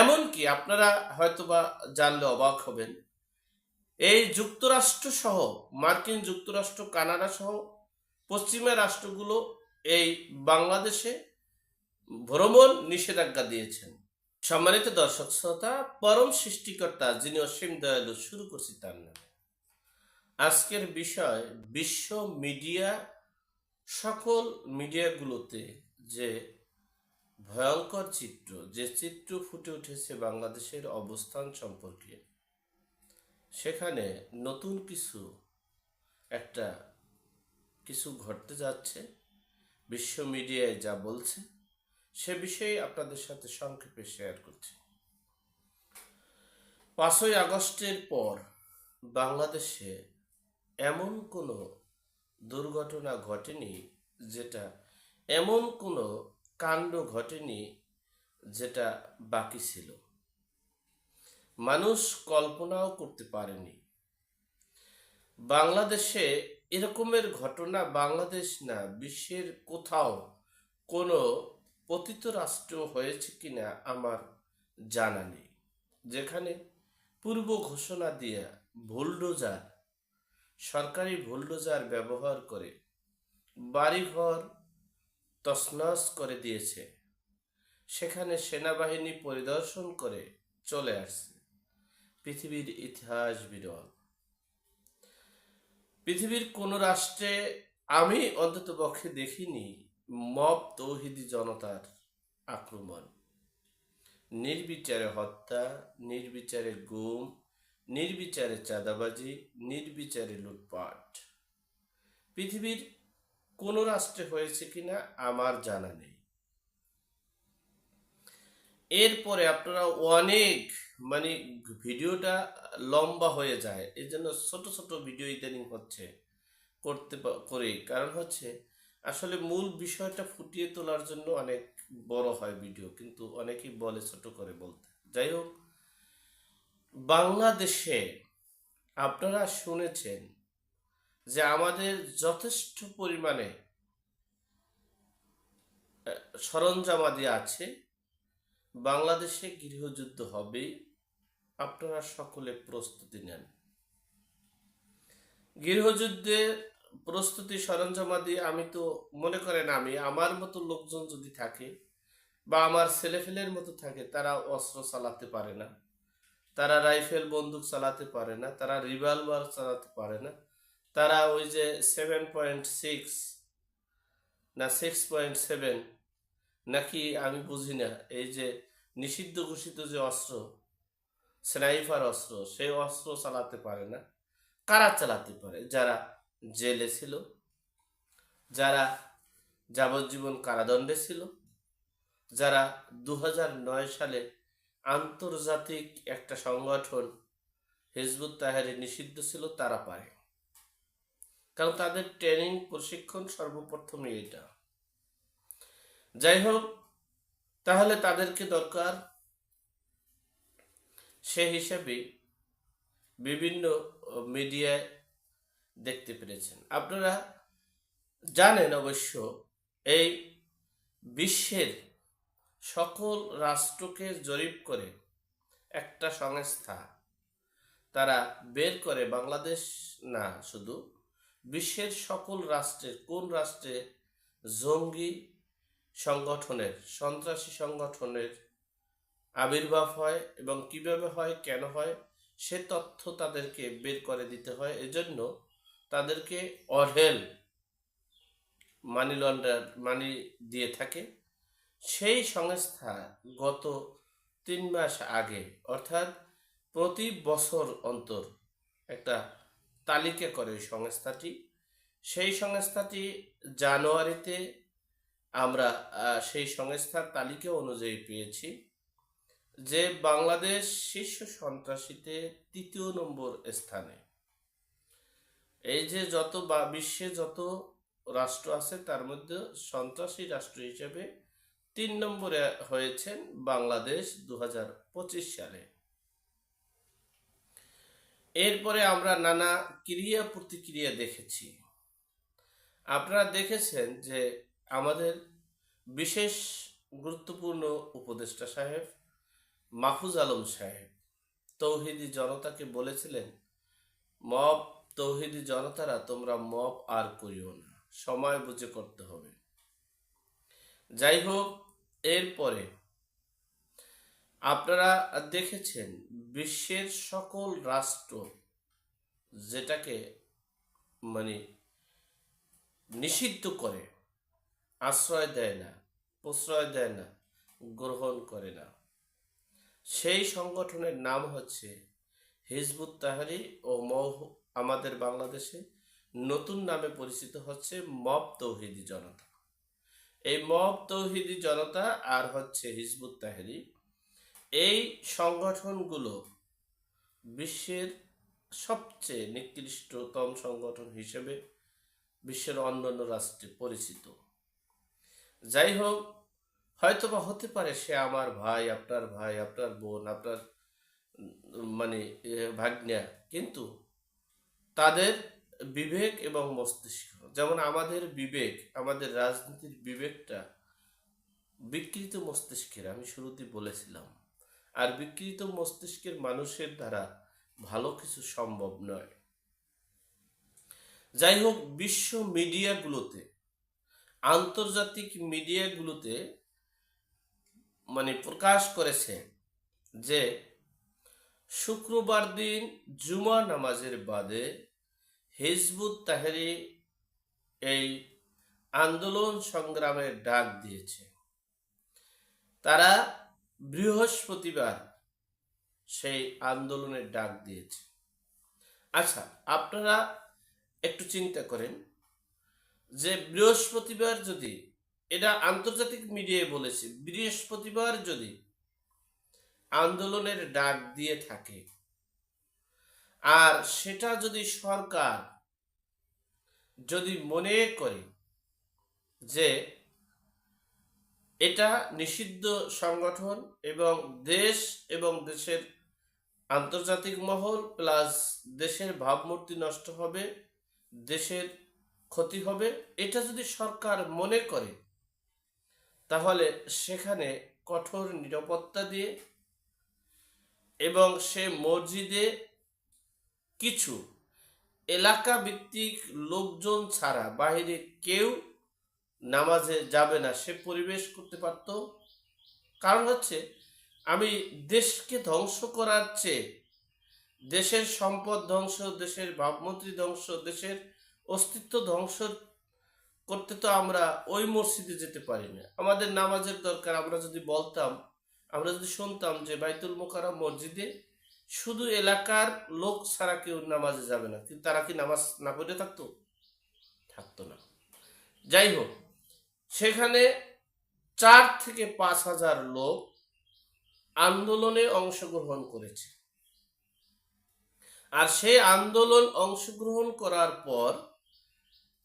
এমনকি আপনারা হয়তোবা জানলে অবাক হবেন, এই যুক্তরাষ্ট্র সহ, মার্কিন যুক্তরাষ্ট্র, কানাডা সহ পশ্চিমা রাষ্ট্রগুলো এই বাংলাদেশে ভ্রমণ নিষেধাজ্ঞা দিয়েছেন। সম্মানিত দর্শক শ্রোতা, পরম সৃষ্টিকর্তা যিনি অসীম দয়ালু, শুরু করছি তার নামে। আজকের বিষয়, বিশ্ব মিডিয়া, সকল মিডিয়াগুলোতে যে ভয়ঙ্কর চিত্র, যে চিত্র ফুটে উঠেছে বাংলাদেশের অবস্থান সম্পর্কে। সেখানে নতুন কিছু, একটা কিছু ঘটতে যাচ্ছে, বিশ্ব মিডিয়ায় যা বলছে, সে বিষয়ে আপনাদের সাথে সংক্ষেপে শেয়ার করছি। পাঁচই আগস্টের পর বাংলাদেশে এমন কোনো দুর্ঘটনা ঘটেনি যেটা এমন কোনো কাণ্ড ঘটেনি যেটা বাকি ছিল। মানুষ কল্পনাও করতে পারেনি। বাংলাদেশে এরকমের ঘটনা বাংলাদেশ না, বিশ্বের কোথাও কোনো পতিত রাষ্ট্র হয়েছে কিনা আমার জানা নেই। যেখানে পূর্ব ঘোষণা দিয়ে বুলডোজার, সরকারি বুলডোজার ব্যবহার করে বাড়িঘর তছনছ করে দিয়েছে। সেখানে সেনাবাহিনী পরিদর্শন করে চলে আসছে। পৃথিবীর ইতিহাস বিরল। পৃথিবীর কোন রাষ্ট্রে আমি অন্তত পক্ষে দেখিনি মব তৌহিদি জনতার আক্রমণ। নির্বিচারে হত্যা, নির্বিচারে গুম, নির্বিচারে চাঁদাবাজি, নির্বিচারে লুটপাট। পৃথিবীর কোন রাষ্ট্রে হয়েছে কিনা আমার জানা নেই। এরপরে আপনারা অনেক মানে ভিডিওটা লম্বা হয়ে যায় এই জন্য ছোট ছোট ভিডিও ইদানিং হচ্ছে, করতে করি। কারণ হচ্ছে, আসলে মূল বিষয়টা ফুটিয়ে তোলার জন্য অনেক বড় হয় ভিডিও, কিন্তু অনেকেই বলে ছোট করে বলতে। যাই হোক, বাংলাদেশে আপনারা শুনেছেন যে আমাদের যথেষ্ট পরিমাণে সরঞ্জামাদি আছে, বাংলাদেশে গৃহযুদ্ধ হবে, আপনারা সকলে প্রস্তুতি নেন। গৃহযুদ্ধের প্রস্তুতি, সরঞ্জামাদি, আমি তো, মনে করেন আমি, আমার মতো লোকজন যদি থাকে, বা আমার ছেলেফেলের মতো থাকে, তারা অস্ত্র চালাতে পারে না, তারা রাইফেল বন্দুক চালাতে পারে না, তারা রিভলভার চালাতে পারে না তারা ওই যে সেভেন পয়েন্ট সিক্স না সিক্স পয়েন্ট সেভেন নাকি আমি বুঝি না, এই যে নিষিদ্ধ ঘোষিত যে অস্ত্র স্নাইফার অস্ত্র, সেই অস্ত্র চালাতে পারে না। কারা চালাতে পারে? যারা জেলে ছিল, যারা যাবজ্জীবন কারাদণ্ডে ছিল, যারা দু সালে আন্তর্জাতিক একটা সংগঠন হিজবুত তাহারে নিষিদ্ধ ছিল, তারা পারে কারণ তাদের ট্রেনিং প্রশিক্ষণ সর্বপ্রথমে এটা যাই হোক তাহলে তাদেরকে দরকার সে হিসেবে বিভিন্ন মিডিয়ায় দেখতে পেরেছেন। আপনারা জানেন অবশ্য, এই বিশ্বের সকল রাষ্ট্রকে জরিপ করে একটা সংস্থা তারা বের করে বাংলাদেশ, না, শুধু বিশ্বের সকল রাষ্ট্রের কোন রাষ্ট্রে জঙ্গি সংগঠনের, সন্ত্রাসী সংগঠনের আবির্ভাব হয় এবং কীভাবে হয়, কেন হয়, সে তথ্য তাদেরকে বের করে দিতে হয়। এজন্য তাদেরকে অঢেল মানি লন্ডার মানি দিয়ে থাকে। সেই সংস্থা গত তিন মাস আগে, অর্থাৎ প্রতি বছর অন্তর একটা তালিকা করে ওই সংস্থাটি। সেই সংস্থাটি জানুয়ারিতে আমরা সেই সংস্থার তালিকা অনুযায়ী পেয়েছি যে বাংলাদেশ শীর্ষ সন্ত্রাসীতে তৃতীয় নম্বর স্থানে। এই যে যত বা, বিশ্বে যত রাষ্ট্র আছে, তার মধ্যে সন্ত্রাসী রাষ্ট্র হিসেবে তিন নম্বরে হয়েছেন বাংলাদেশ দু হাজার পঁচিশ সালে। এরপরে আমরা নানা ক্রিয়া প্রতিক্রিয়া দেখেছি। আপনারা দেখেছেন যে আমাদের বিশেষ গুরুত্বপূর্ণ উপদেষ্টা সাহেব, মাহফুজ আলম সাহেব, তৌহিদি জনতাকে বলেছিলেন, মব তৌহিদি জনতারা, তোমরা মব আর করিও না। সময় বুঝে করতে হবে। যাই হোক, এরপরে আপনারা দেখেছেন বিশ্বের সকল রাষ্ট্র যেটাকে মানে নিষিদ্ধ করে, আশ্রয় দেয় না, প্রশ্রয় দেয় না, গ্রহণ করে না। সেই সংগঠনের নাম হচ্ছে হিজবুত তাহারি ও মৌ আমাদের বাংলাদেশে নতুন নামে পরিচিত হচ্ছে মব তৌহিদি জনতা। এই মব তৌহিদি জনতা আর হচ্ছে হিজবুত তাহারি এই সংগঠনগুলো বিশ্বের সবচেয়ে নিকৃষ্টতম সংগঠন হিসেবে বিশ্বের অন্যান্য রাষ্ট্রে পরিচিত। যাই হোক হয়তো বা হতে পারে সে আমার ভাই আপনার ভাই আপনার বোন আপনার মানে এ, ভাগ্না কিন্তু তাদের বিবেক এবং মস্তিষ্ক যেমন আমাদের বিবেক আমাদের রাজনীতির বিবেকটা বিকৃত মস্তিষ্কের আমি শুরুতে বলেছিলাম। আর বিকৃত মস্তিষ্কের মানুষের দ্বারা ভালো কিছু সম্ভব নয়। যাই হোক বিশ্ব মিডিয়াগুলোতে, আন্তর্জাতিক মিডিয়াগুলোতে মানে প্রকাশ করেছে যে শুক্রবার দিন জুমা নামাজের বাদে হিজবুত তাহেরি এই আন্দোলন সংগ্রামের ডাক দিয়েছে। তারা বৃহস্পতিবার সেই আন্দোলনের ডাক দিয়েছে। আচ্ছা আপনারা একটু চিন্তা করেন যে বৃহস্পতিবার যদি, এটা আন্তর্জাতিক মিডিয়ায় বলেছে, বৃহস্পতিবার যদি আন্দোলনের ডাক দিয়ে থাকে আর সেটা যদি সরকার যদি মনে করে যে এটা নিষিদ্ধ সংগঠন এবং দেশ এবং দেশের আন্তর্জাতিক মহল প্লাস দেশের ভাবমূর্তি নষ্ট হবে, দেশের ক্ষতি হবে, এটা যদি সরকার মনে করে, তাহলে সেখানে কঠোর নিরাপত্তা দিয়ে এবং সে মসজিদে কিছু এলাকা ভিত্তিক লোকজন ছাড়া বাইরে কেউ নামাজে যাবে না, সে পরিবেশ করতে পারত। কারণ হচ্ছে, আমি দেশকে ধ্বংস করার চেয়ে, দেশের সম্পদ ধ্বংস, দেশের ভাবমন্ত্রী ধ্বংস, দেশের অস্তিত্ব ধ্বংস করতে তো আমরা ওই মসজিদে যেতে পারি না আমাদের নামাজের দরকার, আমরা যদি বলতাম, আমরা যদি শুনতাম যে বাইতুল মোকাররম মসজিদে শুধু এলাকার লোক ছাড়া কেউ নামাজে যাবে না, কিন্তু তারা কি নামাজ না পড়ে থাকতো? থাকতো না। যাই হোক সেখানে চার থেকে পাঁচ হাজার লোক আন্দোলনে অংশগ্রহণ করেছে। আর সেই আন্দোলন অংশগ্রহণ করার পর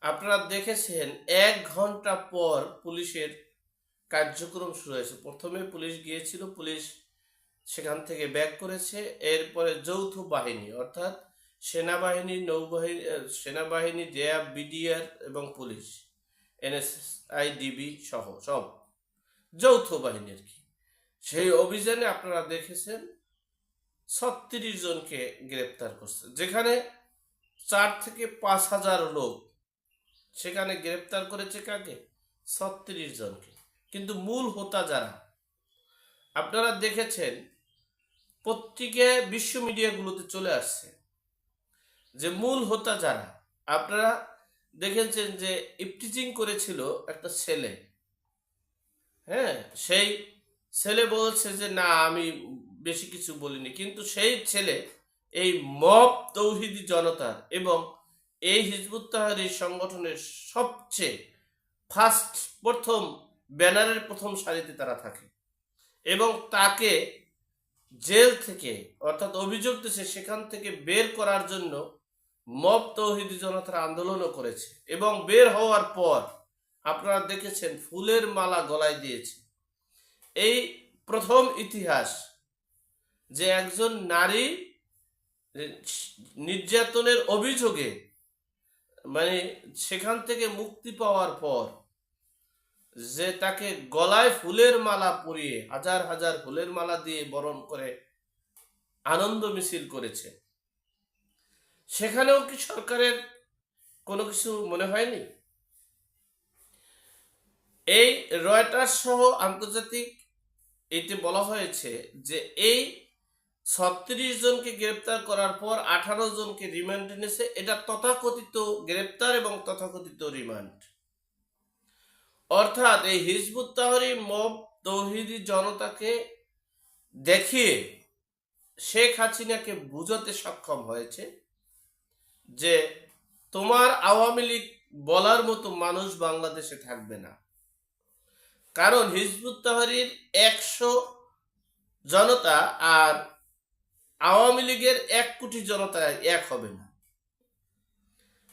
আপনারা দেখেছেন, এক ঘণ্টা পর পুলিশের কার্যক্রম শুরু হয়েছে। প্রথমে পুলিশ গিয়েছিল, পুলিশ সেখান থেকে ব্যাক করেছে। এরপরে যৌথ বাহিনী, অর্থাৎ সেনাবাহিনী, নৌবাহিনী, সেনাবাহিনী র্যাব বিডিআর এবং পুলিশ এনএসআই ডিবি সহ সব যৌথ বাহিনী আর কি? সেই অভিযানে আপনারা দেখেছেন ছত্রিশ জনকে গ্রেপ্তার করছে। যেখানে চার থেকে পাঁচ হাজার লোক সেখানে গ্রেপ্তার করেছে কাকে? ছত্রিশ জনকে। কিন্তু মূল হোতা যারা? আপনারা দেখেছেন, পত্রিকা, বিশ্ব মিডিয়াগুলোতে চলে আসছে যে মূল হোতা যারা? আপনারা দেখেছেন যে ইপটিজিং করেছিল একটা ছেলে। হ্যাঁ সেই ছেলে বলছে যে, না, আমি বেশি কিছু বলিনি। কিন্তু সেই ছেলে, এই মব তৌহিদি জনতার এবং এই হিজবুত তাহারি সংগঠনের সবচেয়ে ফার্স্ট, প্রথম ব্যানারের প্রথম সারিতে তারা থাকে এবং তাকে জেল থেকে, অর্থাৎ অভিযোগ দিয়েছে সেখান থেকে বের করার জন্য মব তৌহিদি জনতার আন্দোলনও করেছে। এবং বের হওয়ার পর আপনারা দেখেছেন ফুলের মালা গলায় দিয়েছে। এই প্রথম ইতিহাস যে একজন নারী নির্যাতনের অভিযোগে মানে সেখান থেকে মুক্তি পাওয়ার পর যে তাকে গলায় ফুলের মালা পরিয়ে হাজার হাজার ফুলের মালা দিয়ে বরণ করে আনন্দ মিছিল করেছে। সেখানেও কি সরকারের কোনো কিছু মনে হয়নি? এই রয়টার সহ আন্তর্জাতিক এতে বলা হয়েছে যে এই ছত্রিশ জনকে গ্রেপ্তার করার পর আঠারো জনকে রিমান্ড নিয়েছে এটা তথাকথিত গ্রেপ্তার এবং তথাকথিত রিমান্ড। অর্থাৎ এই হিজবুত তাহরি মব তৌহিদি জনতাকে দেখিয়ে শেখ হাসিনাকে বুঝাতে সক্ষম হয়েছে। যে তোমার আওয়ামী লীগ বলার মতো মানুষ বাংলাদেশে থাকবে না। কারণ হিজবুত তাহরির একশো জনতা আর আওয়ামী লীগের এক কোটি জনতা এক হবে না।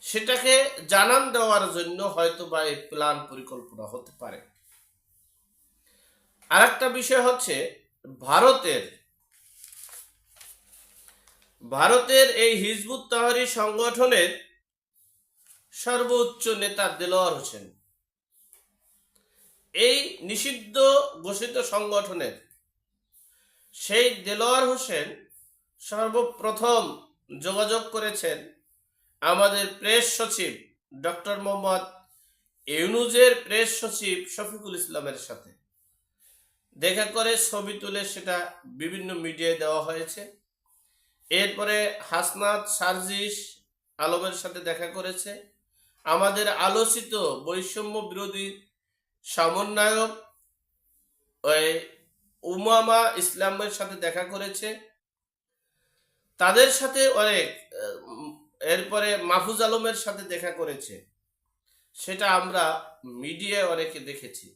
সেটাকে জানান দেওয়ার জন্য হয়তো বা এই প্ল্যান পরিকল্পনা হতে পারে। আরেকটা বিষয় হচ্ছে ভারতের ভারতের এই হিজবুত তাহারি সংগঠনের সর্বোচ্চ নেতা দেলোয়ার হোসেন। এই নিষিদ্ধ ঘোষিত সংগঠনের সেই দেলোয়ার হোসেন সর্বপ্রথম যোগাযোগ করেছেন আমাদের প্রেস সচিব ডক্টর মোহাম্মদ ইউনুজের প্রেস সচিব শফিকুল ইসলামের সাথে। দেখা করে ছবি তুলে সেটা বিভিন্ন মিডিয়ায় দেওয়া হয়েছে। এরপরে হাসনাত, সার্জিস, আলমের সাথে দেখা করেছে। আমাদের আলোচিত বৈষম্য বিরোধী সমন্বয়ক উমামা ইসলামের সাথে দেখা করেছে। তাদের সাথে অনেক এরপরে মাহফুজ আলমের সাথে দেখা করেছে। সেটা আমরা মিডিয়ায় অনেকে দেখেছি।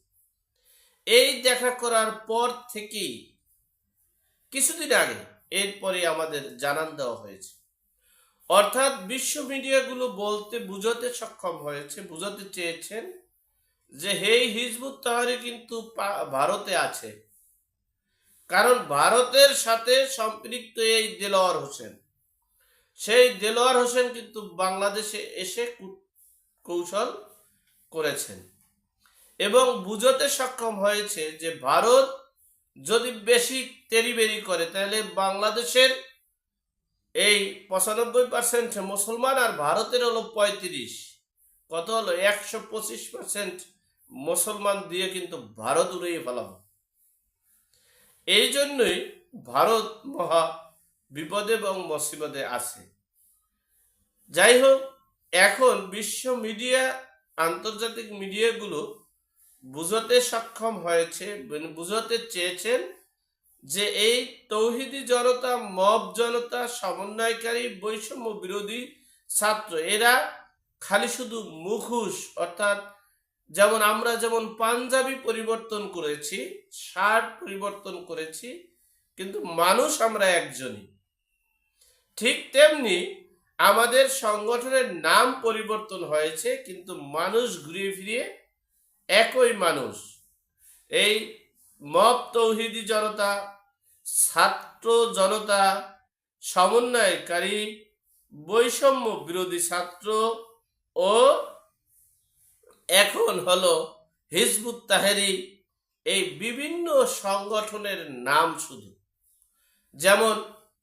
এই দেখা করার পর থেকেই, কিছুদিন আগে এরপরে আমাদের জানান দেওয়া হয়েছে। অর্থাৎ বিশ্ব মিডিয়াগুলো বলতে বুঝাতে সক্ষম হয়েছে, বুঝাতে চেয়েছেন যে হেই হিজবুত তাহারি কিন্তু ভারতে আছে। কারণ ভারতের সাথে সম্পৃক্ত এই দেলোয়ার হোসেন। সেই দেলোয়ার হোসেন কিন্তু বাংলাদেশে এসে কৌশল করেছেন। এবং বুঝতে সক্ষম হয়েছে যে ভারত যদি বেশি তেরিবেরি করে, তাহলে বাংলাদেশের এই পঁচানব্বই পার্সেন্ট মুসলমান আর ভারতের হলো পঁয়ত্রিশ। কত হলো? একশো পঁচিশ পার্সেন্ট মুসলমান দিয়ে কিন্তু ভারত উড়িয়ে ফেলাবো। এই জন্যই ভারত মহা বিপদে এবং মুসিবতে আছে। যাই হোক, এখন বিশ্ব মিডিয়া, আন্তর্জাতিক মিডিয়াগুলো বুঝতে সক্ষম হয়েছে মানে বুঝতে চেয়েছেন যে এই তৌহিদি জনতা, মব জনতা, সমন্বয়কারী, বৈষম্য বিরোধী ছাত্র, এরা খালি শুধু মুখোশ, অর্থাৎ যেমন আমরা যেমন পাঞ্জাবি পরিবর্তন করেছি, শার্ট পরিবর্তন করেছি, কিন্তু মানুষ আমরা একজনই। ঠিক তেমনি আমাদের সংগঠনের নাম পরিবর্তন হয়েছে, কিন্তু মানুষ ঘুরিয়ে ফিরিয়ে একই মানুষ। এই মব তৌহিদি জনতা, ছাত্র জনতা, সমন্বয়কারী, বৈষম্য বিরোধী ছাত্র ও এখন হলো হিজবুত তাহেরি এই বিভিন্ন সংগঠনের নাম শুধু। যেমন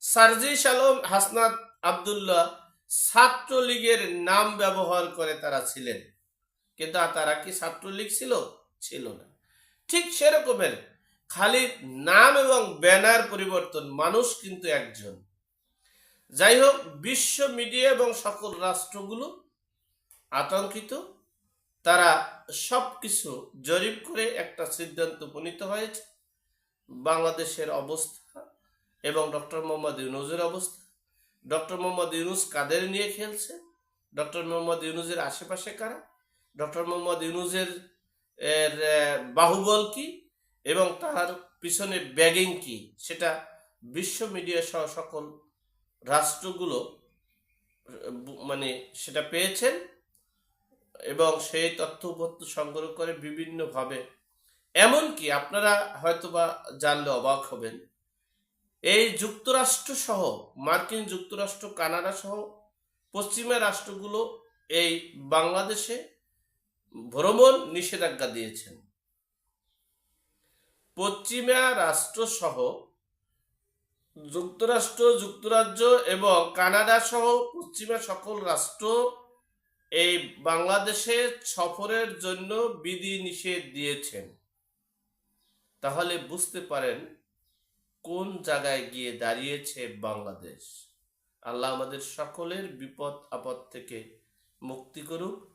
সার্জিস আলম, হাসনাত আবদুল্লাহ ছাত্রলীগের নাম ব্যবহার করে তারা ছিলেন। কিন্তু তারা কি ছাত্রলীগ ছিল? ছিল না। ঠিক সেরকমের খালি নাম এবং ব্যানার পরিবর্তন মানুষ কিন্তু একজন। যাই হোক, বিশ্ব মিডিয়া এবং সকল রাষ্ট্রগুলো আতঙ্কিত। তারা সব কিছু জরিপ করে একটা সিদ্ধান্ত উপনীত হয়েছে। বাংলাদেশের অবস্থা এবং ডক্টর মোহাম্মদ ইউনুজের অবস্থা। ডক্টর মোহাম্মদ ইউনুস কাদের নিয়ে খেলছে? ডক্টর মোহাম্মদ ইউনুজের আশেপাশে কারা? ডক্টর মোহাম্মদ ইউনুজের এর বাহুবল কি এবং তার পিছনে ব্যাগিং কি সেটা বিশ্ব মিডিয়া সহ সকল রাষ্ট্রগুলো মানে সেটা পেয়েছেন এবং সেই তথ্য উপত্য সংগ্রহ করে বিভিন্নভাবে। এমনকি আপনারা হয়তোবা জানলে অবাক হবেন, এই যুক্তরাষ্ট্র সহ, মার্কিন যুক্তরাষ্ট্র, কানাডা সহ পশ্চিমা রাষ্ট্রগুলো এই বাংলাদেশে ভ্রমণ নিষেধাজ্ঞা দিয়েছেন। পশ্চিমা রাষ্ট্রসহ যুক্তরাষ্ট্র, যুক্তরাজ্য এবং কানাডা সহ পশ্চিমা সকল রাষ্ট্র এই বাংলাদেশে সফরের জন্য বিধি নিষেধ দিয়েছেন। তাহলে বুঝতে পারেন কোন জায়গায় গিয়ে দাঁড়িয়েছে বাংলাদেশ। আল্লাহ আমাদের সকলের বিপদ আপদ থেকে মুক্তি করুক।